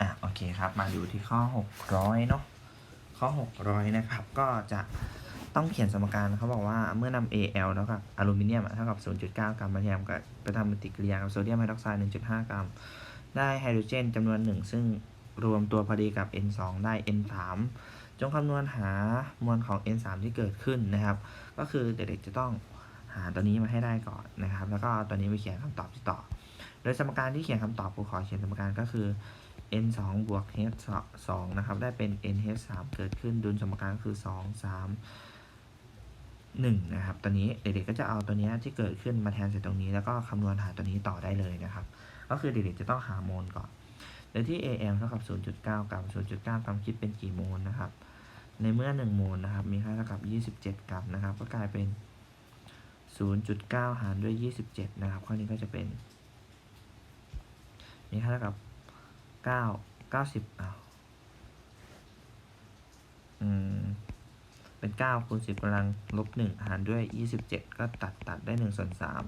อะโอเคครับ มาดูที่ข้อ 600 เนาะข้อ 600 นะครับ ก็จะต้องเขียนสมการเขาบอกว่าเมื่อนำ Al เท่ากับอลูมิเนียมเท่ากับ 0.9 กรัมมาแทนกับไปทำปฏิกิริยากับโซเดียมไฮดรอกไซด์ 1.5 กรัม ได้ไฮโดรเจนจำนวนหนึ่งซึ่งรวมตัวพอดีกับ N2 ได้ N3 จงคำนวณหามวลของ N3 ที่เกิดขึ้นนะครับ ก็คือเด็กๆจะต้องหาตัวนี้มาให้ได้ก่อนนะครับ แล้วก็ตัวนี้ไปเขียนคำตอบที่ต่อ โดยสมการที่เขียนคำตอบครูขอเขียนสมการก็คือ n 2บวก h 2นะครับ ได้เป็น n h 3เกิดขึ้นดุลสมการก็คือ 2 3 1 นะครับ ตัวนี้เด็กๆก็จะเอาตัวนี้ที่เกิดขึ้นมาแทนใส่ตรงนี้ แล้วก็คำนวณหาตัวนี้ต่อได้เลยนะครับ ก็คือเด็กๆจะต้องหาโมลก่อนโดยที่ am เท่ากับ 0.9 กรัม 0.9 กรัมคิดเป็นกี่โมลนะครับ ในเมื่อ 1 โมลนะครับ มีค่าเท่ากับ 27 กรัมนะครับ ก็กลายเป็น 0.9 หารด้วย 27 นะครับ ข้อนี้ก็จะเป็น มีค่าเท่ากับ เก้าเก้าสิบอ้าวอืม เป็นเก้าคูณสิบกำลังลบหนึ่งหารด้วยยี่สิบเจ็ดก็ตัดตัดได้หนึ่งส่วนสาม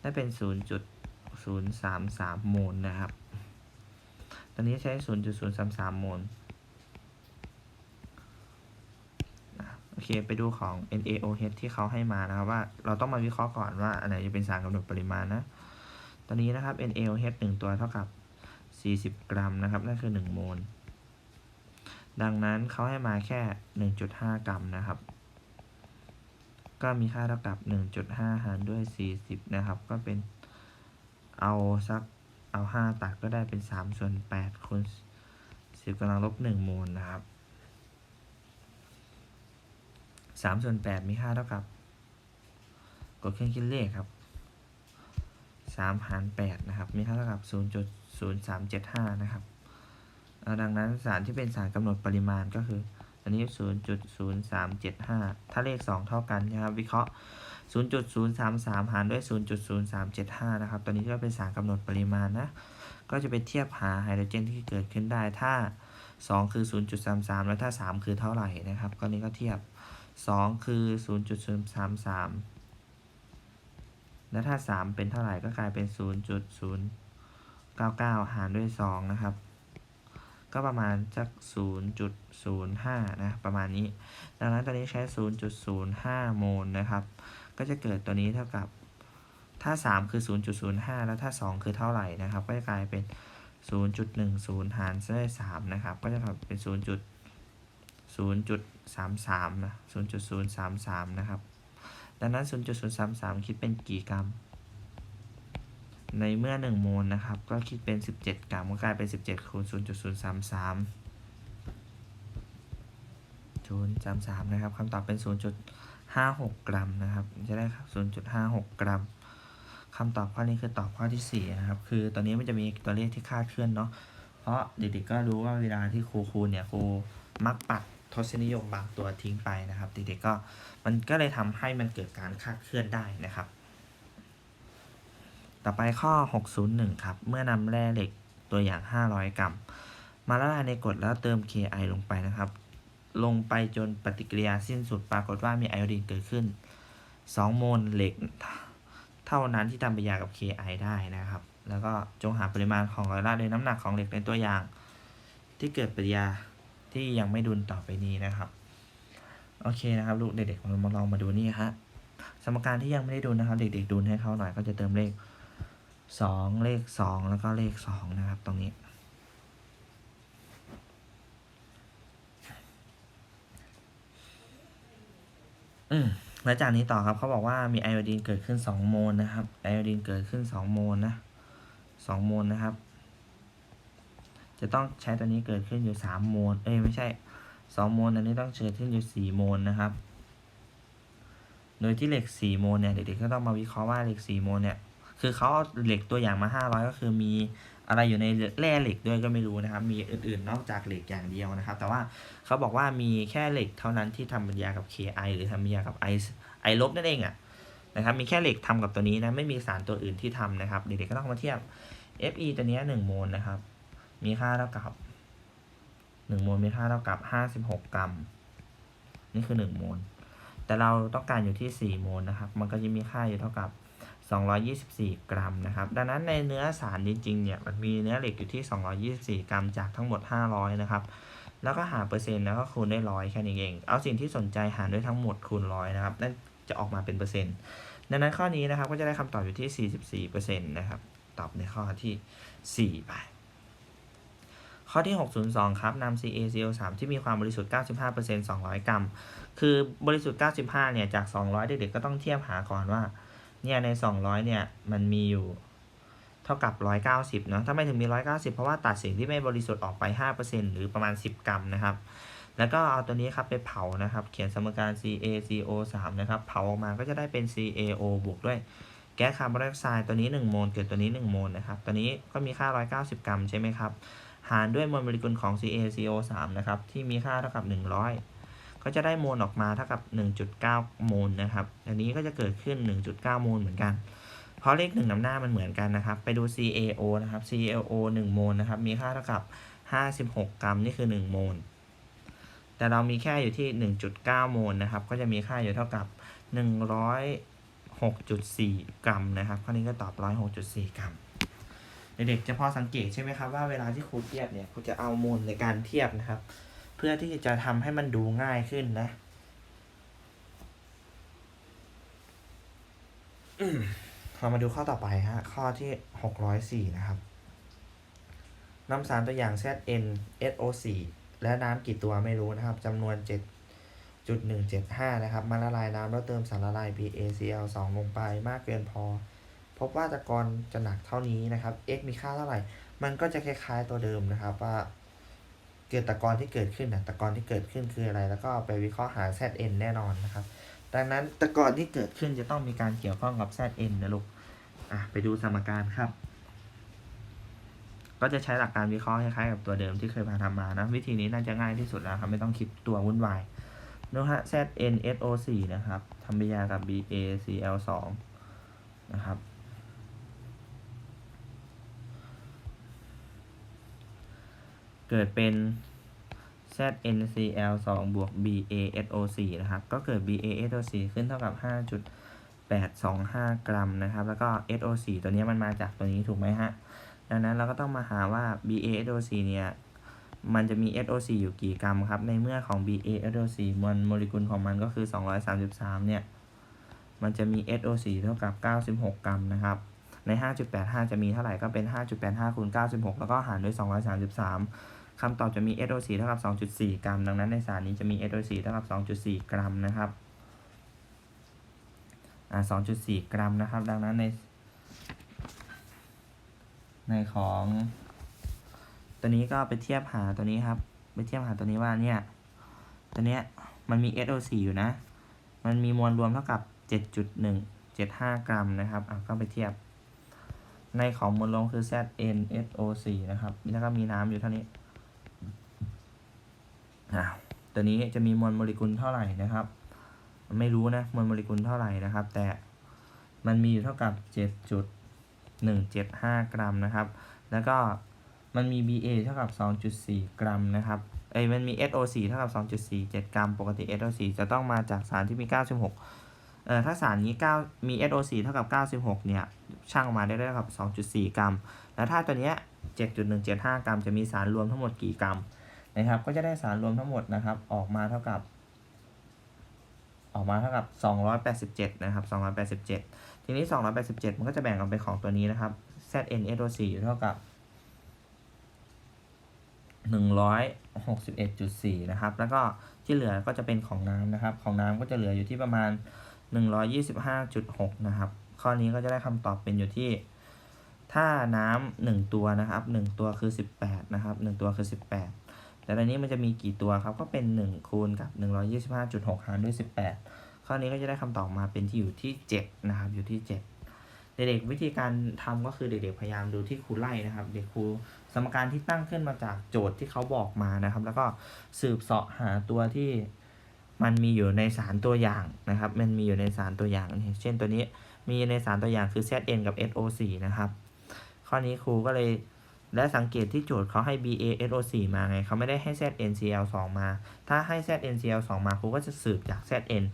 ได้เป็นศูนย์จุดศูนย์สามสามโมลนะครับ ตอนนี้ใช้ศูนย์จุดศูนย์สามสามโมลโอเค ไปดูของ NaOH ที่เขาให้มานะครับว่าเราต้องมาวิเคราะห์ก่อนว่าอันไหนจะเป็นสารกำหนดปริมาณนะ ตอนนี้นะครับ NaOH หนึ่งตัวเท่ากับ 40 กรัมนะครับนั่นคือ 1 โมล ดังนั้นเขาให้มาแค่ 1.5 กรัมนะครับ ก็มีค่าเท่ากับ 1.5 หารด้วย 40 นะครับ ก็เป็นเอาสักเอา 5 ตัดก็ได้เป็น 3 ส่วน8คูณ10กำลังลบ 1 โมลนะครับ 3 ส่วน 8 มีค่าเท่ากับ กดเครื่องคิดเลขครับ 3 หาร 8 นะครับ มีค่าเท่ากับ 0.0375 นะครับ ดังนั้นสารที่เป็นสารกำหนดปริมาณก็คือ อันนี้ 0.0375 ถ้าเลข 2 เท่ากันนะครับ วิเคราะห์ 0.033 หารด้วย 0.0375 นะครับ ตัวนี้ก็เป็นสารกำหนดปริมาณนะ ก็จะไปเทียบหาไฮโดรเจนที่เกิดขึ้นได้ ถ้า 2 คือ 0.33 แล้วถ้า 3 คือเท่าไหร่นะครับ ก็นี้ก็เทียบ 2 คือ 0.033 แล้วถ้า 3 เป็นเท่าไหร่ก็กลายเป็น 99 หารด้วย 2 นะครับ ก็ประมาณสัก0.05 นะ ประมาณนี้ ดังนั้นตอนนี้ใช้ 0.05 โมลนะครับ ก็จะเกิดตัวนี้เท่ากับ ถ้า 3 คือ 0.05 แล้วถ้า 2 คือเท่าไหร่นะครับ ก็จะกลายเป็น 0.10 หารด้วย3นะครับ ก็จะกลายเป็น 0.0.33นะ0.033 นะครับ ดังนั้น 0.033 คิดเป็นกี่กรัม ในเมื่อ 1 โมลนะครับ ก็คิดเป็น 17 กรัมก็กลายเป็น 17คูณ0.033 0.33 นะครับคำตอบเป็น 0.56 กรัมนะครับ จะได้ครับ 0.56 กรัมคำตอบข้อนี้คือตอบข้อที่ 4 นะครับ คือตอนนี้มันจะมีตัวเลขที่คาดเคลื่อนเนาะ เพราะเด็กๆก็รู้ว่าเวลาที่ครูคูณเนี่ยครูมักปัดทศนิยมบางตัวทิ้งไปนะครับ เด็กๆก็มันก็เลยทำให้มันเกิดการคาดเคลื่อนได้นะครับ ต่อไปข้อ 601 ครับ เมื่อนำแร่เหล็กตัวอย่าง 500 กรัม มาละลายในกรดแล้วเติม Ki ลงไปนะครับ ลงไปจนปฏิกิริยาสิ้นสุดปรากฏว่ามีไอโอดีนเกิดขึ้น 2 โมลเหล็ก เท่านั้นที่ทำปฏิกิริยากับ Ki ได้นะครับ แล้วก็จงหาปริมาณของรอละโดยน้ำหนักของเหล็กในตัวอย่าง ที่เกิดปฏิกิริยาที่ยังไม่ดุลต่อไปนี้นะครับ โอเคนะครับลูกเด็กๆเรามาลองมาดูนี่ฮะสมการที่ยังไม่ได้ดุลนะครับ เด็กๆดุลให้เขาหน่อยก็จะเติมเลข สองเลขสองแล้วก็เลขสองนะครับ ตรงนี้ อืมแล้วจากนี้ต่อครับเขาบอกว่ามีไอโอดีนเกิดขึ้นสองโมลนะครับไอโอดีนเกิดขึ้นสองโมลนะสองโมลนะครับ จะต้องใช้ตัวนี้เกิดขึ้นอยู่สามโมลเอ้ยไม่ใช่สองโมลอันนี้ต้องเกิดขึ้นอยู่สี่โมลนะครับ โดยที่เหล็กสี่โมลเนี่ยเด็กๆก็ต้องมาวิเคราะห์ว่าเหล็กสี่โมลเนี่ย คือเขาเอาเหล็กตัวอย่างมา 500 ก็คือมีอะไรอยู่ในแร่เหล็กด้วยก็ไม่รู้นะครับ มีอื่นๆ นอกจากเหล็กอย่างเดียวนะครับ แต่ว่าเขาบอกว่ามีแค่เหล็กเท่านั้นที่ทำปฏิกิริยากับ Ki หรือทำปฏิกิริยากับ I I ลบนั่นเองอะนะครับ มีแค่เหล็กทำกับตัวนี้นะ ไม่มีสารตัวอื่นที่ทำนะครับ เด็กๆก็ต้องมาเทียบ Fe ตัวนี้1โมลนะครับ มีค่าเท่ากับ1โมลมีค่าเท่ากับ 56 กรัม นี่คือ 1 โมล แต่เราต้องการอยู่ที่ 4 โมลนะครับ มันก็จะมีค่าอยู่เท่ากับ 224 กรัมนะครับ ดังนั้นในเนื้อสารจริงๆเนี่ยมันมีเนื้อเหล็กอยู่ที่ 224 กรัมจากทั้งหมด 500 นะครับ แล้วก็หาเปอร์เซ็นต์แล้วก็คูณได้ร้อยแค่นี้เอง เอาสิ่งที่สนใจหารด้วยทั้งหมดคูณร้อยนะครับ นั่นจะออกมาเป็นเปอร์เซ็นต์ ดังนั้นข้อนี้นะครับก็จะได้คำตอบอยู่ที่ 44%นะครับ ตอบในข้อที่4ไปข้อที่ 602 ครับนำ CaCO3 ที่มีความบริสุทธิ์ 95% 200 กรัม คือบริสุทธิ์ 95 เนี่ย จาก 200 เด็กๆก็ต้องเทียบหาก่อนว่า เนี่ยใน 200 เนี่ย มันมีอยู่เท่ากับ 190เนาะถ้าไม่ถึงมี 190 เพราะว่าตัดสิ่งที่ไม่บริสุทธิ์ออกไป 5%หรือประมาณ 10 กรัมนะครับ แล้วก็เอาตัวนี้ครับไปเผานะครับ เขียนสมการ CaCO3 นะครับ เผาออกมาก็จะได้เป็น CaO บวกด้วยแก๊สคาร์บอนไดออกไซด์ตัวนี้ 1 โมลเกิดตัวนี้ 1 โมลนะครับ ตัวนี้ก็มีค่า 190 กรัมใช่ไหมครับ หารด้วยมวลโมเลกุลของ CaCO3 นะครับ ที่มีค่าเท่ากับ 100 ก็จะได้โมลออกมาเท่ากับ 1.9 โมลนะครับ อันนี้ก็จะเกิดขึ้น 1.9 โมลเหมือนกัน เพราะเลขหนึ่งนำหน้ามันเหมือนกันนะครับ ไปดู CaO นะครับ CaO 1 โมลนะครับ มีค่าเท่ากับ 56 กรัม นี่คือ 1 โมล แต่เรามีแค่อยู่ที่ 1.9 โมลนะครับ ก็จะมีค่าอยู่เท่ากับ 106.4 กรัมนะครับ ข้อนี้ก็ตอบ 106.4 กรัมเด็กๆจะพอสังเกตใช่ไหมครับว่าเวลาที่ครูเทียบเนี่ยครูจะเอาโมลในการเทียบนะครับ เพื่อที่จะทำให้มันดูง่ายขึ้นนะเรามาดูข้อต่อไปฮะ ข้อที่หกร้อยสี่นะครับนำสารตัวอย่าง ZN SO4 และน้ำกี่ตัวไม่รู้นะครับจำนวน 7.175 นะครับ มาละลายน้ำแล้วเติมสารละลาย BaCl2 ลงไปมากเกินพอ พบว่าตะกอนจะหนักเท่านี้นะครับ x มีค่าเท่าไหร่ มันก็จะคล้ายๆตัวเดิมนะครับว่า เกิดตะกอนที่เกิดขึ้นนะตะกอนที่เกิดขึ้นคืออะไร แล้วก็ไปวิเคราะห์หา Zn แน่นอนนะครับ ดังนั้นตะกอนที่เกิดขึ้นจะต้องมีการเกี่ยวข้องกับ Zn นะลูกอะไปดูสมการครับ ก็จะใช้หลักการวิเคราะห์คล้ายๆกับตัวเดิมที่เคยพาทำมานะ วิธีนี้น่าจะง่ายที่สุดแล้วครับ ไม่ต้องคิดตัววุ่นวายดูฮะ ZnSO4 นะครับทำปฏิกิริยากับ BaCl2 นะครับ เกิดเป็น ZnCl2 บวก BaSO4 นะครับ ก็เกิด BaSO4 ขึ้นเท่ากับ 5.825 กรัมนะครับ แล้วก็ SO4 ตัวนี้มันมาจากตัวนี้ถูกไหมฮะ ดังนั้นเราก็ต้องมาหาว่า BaSO4 เนี่ย มันจะมี SO4 อยู่กี่กรัมครับ ในเมื่อของ BaSO4 มวลโมเลกุลของมันก็คือ 233 เนี่ย มันจะมี SO4 เท่ากับ 96 กรัมนะครับ ใน 5.85 จะมีเท่าไหร่ก็เป็น 5.85คูณ96 แล้วก็หารด้วย 233คำตอบจะมี SO4 เท่ากับ 2.4 กรัม ดังนั้นในสารนี้จะมี SO4 เท่ากับ 2.4 กรัมนะครับอ่า2.4 กรัมนะครับ ดังนั้นใน ในของ ตัวนี้ก็ไปเทียบหาตัวนี้ครับ ไปเทียบหาตัวนี้ว่าเนี่ย ตัวเนี้ยมันมี SO4 อยู่นะ มันมีมวลรวมเท่ากับ 7.175 กรัมนะครับ อะก็ไปเทียบ ในของมวลรวมคือ ZnSO4 นะครับ แล้วก็มีน้ำอยู่เท่านี้ตัวนี้จะมีมวลโมเลกุลเท่าไหร่นะครับ ไม่รู้นะมวลโมเลกุลเท่าไหร่นะครับ แต่มันมีอยู่เท่ากับ 7.175 กรัมนะครับ แล้วก็มันมี Ba เท่ากับ 2.4 กรัมนะครับเอ้ยมันมี SO4 เท่ากับ 2.47 กรัม ปกติ SO4 จะต้องมาจากสารที่มี 96 เอ่อถ้าสารนี้ 9 มี SO4 เท่ากับ 96 เนี่ย ช่างออกมาได้เท่ากับ 2.4 กรัม แล้วถ้าตัวเนี้ย7.175 กรัม จะมีสารรวมทั้งหมดกี่กรัมนะครับ ก็จะได้สารรวมทั้งหมดนะครับออกมาเท่ากับ ออกมาเท่ากับ 287 นะครับ 287 ทีนี้ 287 มันก็จะแบ่งออกเป็นของตัวนี้นะครับ ZnSO4 อยู่เท่ากับ 161.4 นะครับ แล้วก็ที่เหลือก็จะเป็นของน้ำนะครับ ของน้ำก็จะเหลืออยู่ที่ประมาณ 125.6 นะครับ ข้อนี้ก็จะได้คำตอบเป็นอยู่ที่ ถ้าน้ำหนึ่งตัวนะครับหนึ่งตัวคือ18นะครับหนึ่งตัวคือ18แต่ตอนนี้มันจะมีกี่ตัวครับก็เป็น1คูณกับ125.6หารด้วย18ข้อนี้ก็จะได้คำตอบมาเป็นที่อยู่ที่7นะครับอยู่ที่7เด็กๆวิธีการทำก็คือเด็กๆพยายามดูที่ครูไล่นะครับ เด็กครูสมการที่ตั้งขึ้นมาจากโจทย์ที่เขาบอกมานะครับ แล้วก็สืบเสาะหาตัวที่มันมีอยู่ในสารตัวอย่างนะครับ มันมีอยู่ในสารตัวอย่างเช่นตัวนี้ มีในสารตัวอย่างคือ ZN กับ SO4 นะครับ ข้อนี้ครูก็เลยและสังเกตที่โจทย์เขาให้ BaSO4 มาไง เขาไม่ได้ให้ ZnCl2 มา ถ้าให้ ZnCl2 มาครูก็จะสืบจาก Zn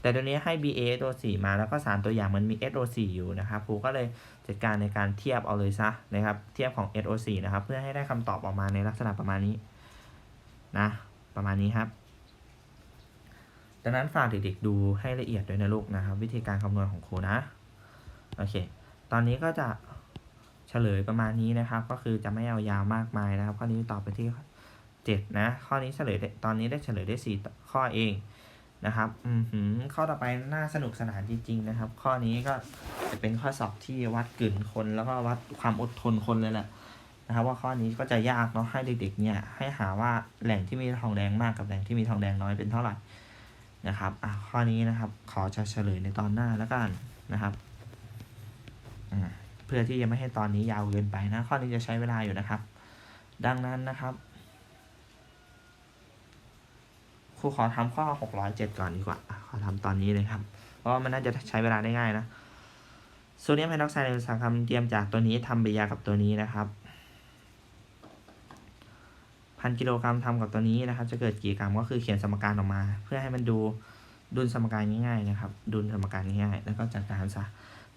แต่ตัวนี้ให้ BA SO4 มาแล้วก็สารตัวอย่างมันมี SO4 อยู่นะครับครูก็เลยจัดการในการเทียบเอาเลยซะนะครับ เทียบของ SO4 นะครับ เพื่อให้ได้คำตอบออกมาในลักษณะประมาณนี้นะ ประมาณนี้ครับ ดังนั้นฝากเด็กๆดูให้ละเอียดด้วยนะลูกนะครับ วิธีการคำนวณของครูนะ โอเค ตอนนี้ก็จะเฉลยประมาณนี้นะครับ ก็คือจะไม่เอายาวมากมายนะครับ ข้อนี้ตอบไปที่เจ็ดนะ ข้อนี้เฉลยได้ตอนนี้ได้เฉลยได้สี่ข้อเองนะครับอืมหืมข้อต่อไปน่าสนุกสนานจริง ๆ นะครับ ข้อนี้ก็จะเป็นข้อสอบที่วัดกลืนคน แล้วก็วัดความอดทนคนเลยแหละนะครับ ว่าข้อนี้ก็จะยากเนาะให้เด็กๆ เนี่ย ให้หาว่าแหล่งที่มีทองแดงมากกับแหล่งที่มีทองแดงน้อยเป็นเท่าไหร่นะครับ อะข้อนี้นะครับ ขอจะเฉลยในตอนหน้าแล้วกันนะครับ เพื่อที่จะไม่ให้ตอนนี้ยาวเกินไปนะ ข้อนี้จะใช้เวลาอยู่นะครับ ดังนั้นนะครับครูขอทำข้อ 607 ก่อนดีกว่า ขอทำตอนนี้เลยครับ เพราะมันน่าจะใช้เวลาได้ง่ายนะ โซเดียมไฮดรอกไซด์ในอุตสาหกรรมเตรียมจากตัวนี้ทำปฏิกิริยากับตัวนี้นะครับ พันกิโลกรัมทำกับตัวนี้นะครับ จะเกิดกี่กรัมก็คือเขียนสมการออกมา เพื่อให้มันดูดุลสมการง่ายๆนะครับ ดุลสมการง่ายๆ แล้วก็จัดการซะ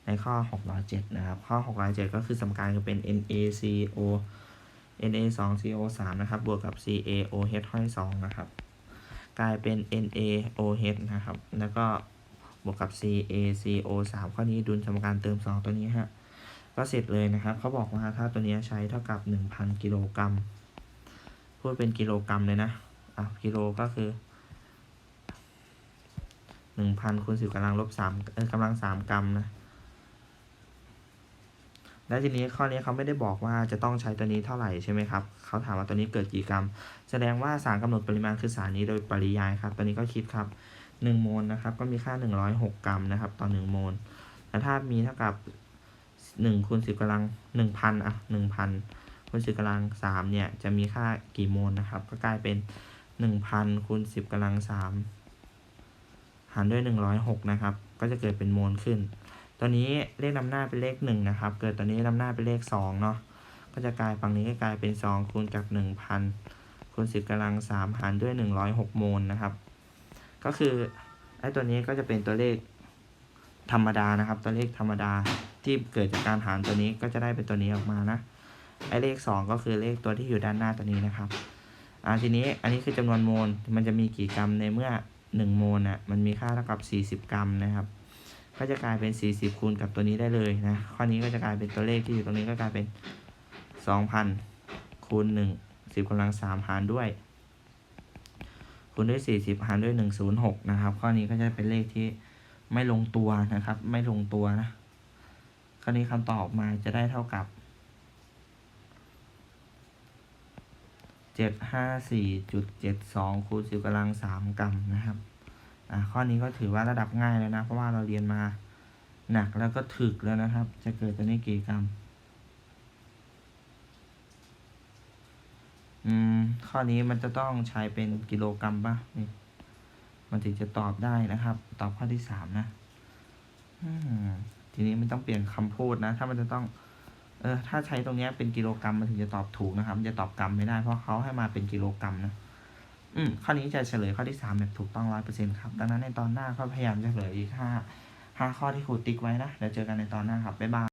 ในข้อ 607 นะครับ ข้อ 607 ก็คือสมการคือเป็น NaCO Na2CO3 นะครับ บวกกับ CaOH ห้อย2นะครับ กลายเป็น NaOH นะครับ แล้วก็บวกกับ CaCO3 ข้อนี้ดุลสมการเติม 2 ตัวนี้ฮะ ก็เสร็จเลยนะครับ เขาบอกว่าถ้าตัวนี้ใช้เท่ากับ 1,000 กิโลกรัม พูดเป็นกิโลกรัมเลยนะ อะ กิโลก็คือ1,000คูณ10กำลังลบ3เออกำลัง 3 กรัมนะ แล้วทีนี้ข้อนี้เขาไม่ได้บอกว่าจะต้องใช้ตัวนี้เท่าไหร่ใช่ไหมครับเขาถามว่าตัวนี้เกิดกี่กรัม แสดงว่าสารกำหนดปริมาณคือสารนี้โดยปริยายครับ ตัวนี้ก็คิดครับ1โมลนะครับก็มีค่า 106 กรัมนะครับต่อ1โมลแต่ถ้ามีเท่ากับ1คูณ10กำลัง1,000อะ1,000คูณ10กำลัง3เนี่ยจะมีค่ากี่โมลนะครับ ก็กลายเป็น 1,000คูณ10กำลัง3หารด้วย 106 นะครับ ก็จะเกิดเป็นโมลขึ้น ตัวนี้เลขนำหน้าเป็นเลข1นะครับ เกิดตัวนี้นำหน้าเป็นเลข2เนาะ ก็จะกลายฝั่งนี้ก็กลายเป็น2คูณกับ1,000คูณ10กำลัง3หารด้วย106โมลนะครับ ก็คือไอ้ตัวนี้ก็จะเป็นตัวเลขธรรมดานะครับ ตัวเลขธรรมดาที่เกิดจากการหารตัวนี้ก็จะได้เป็นตัวนี้ออกมานะ ไอ้เลข 2 ก็คือเลขตัวที่อยู่ด้านหน้าตัวนี้นะครับ อ่าทีนี้อันนี้คือจำนวนโมล มันจะมีกี่กรัมในเมื่อ 1 โมลน่ะมันมีค่าเท่ากับ 40 กรัมนะครับ ก็จะกลายเป็น 40 คูณกับตัวนี้ได้เลยนะ ข้อนี้ก็จะกลายเป็นตัวเลขที่อยู่ตรงนี้ก็กลายเป็น 2,000 คูณ 1 10กำลัง 3 หารด้วย คูณด้วย 40 หารด้วย 106 นะครับ ข้อนี้ก็จะเป็นเลขที่ไม่ลงตัวนะครับ ไม่ลงตัวนะ ข้อนี้คำตอบออกมาจะได้เท่ากับ 754.72คูณ10กำลัง 3 กรัมนะครับ อ่าข้อนี้ก็ถือว่าระดับง่ายแล้วนะ เพราะว่าเราเรียนมาหนักแล้วก็ถึกแล้วนะครับ จะเกิดตัวนี้กี่กรัมอืมข้อนี้มันจะต้องใช้เป็นกิโลกรัมป่ะนี่มันถึงจะตอบได้นะครับ ตอบข้อที่สามนะอืมทีนี้ไม่ต้องเปลี่ยนคำพูดนะ ถ้ามันจะต้อง เออ ถ้าใช้ตรงนี้เป็นกิโลกรัมมันถึงจะตอบถูกนะครับ จะตอบกรัมไม่ได้เพราะเขาให้มาเป็นกิโลกรัมนะ อืมข้อนี้จะเฉลยข้อที่สามแบบถูกต้องร้อยเปอร์เซ็นต์ครับ ดังนั้นในตอนหน้าก็พยายามจะเฉลยอีกห้าห้าข้อที่ครูติ๊กไว้นะ เดี๋ยวเจอกันในตอนหน้าครับ บ๊ายบาย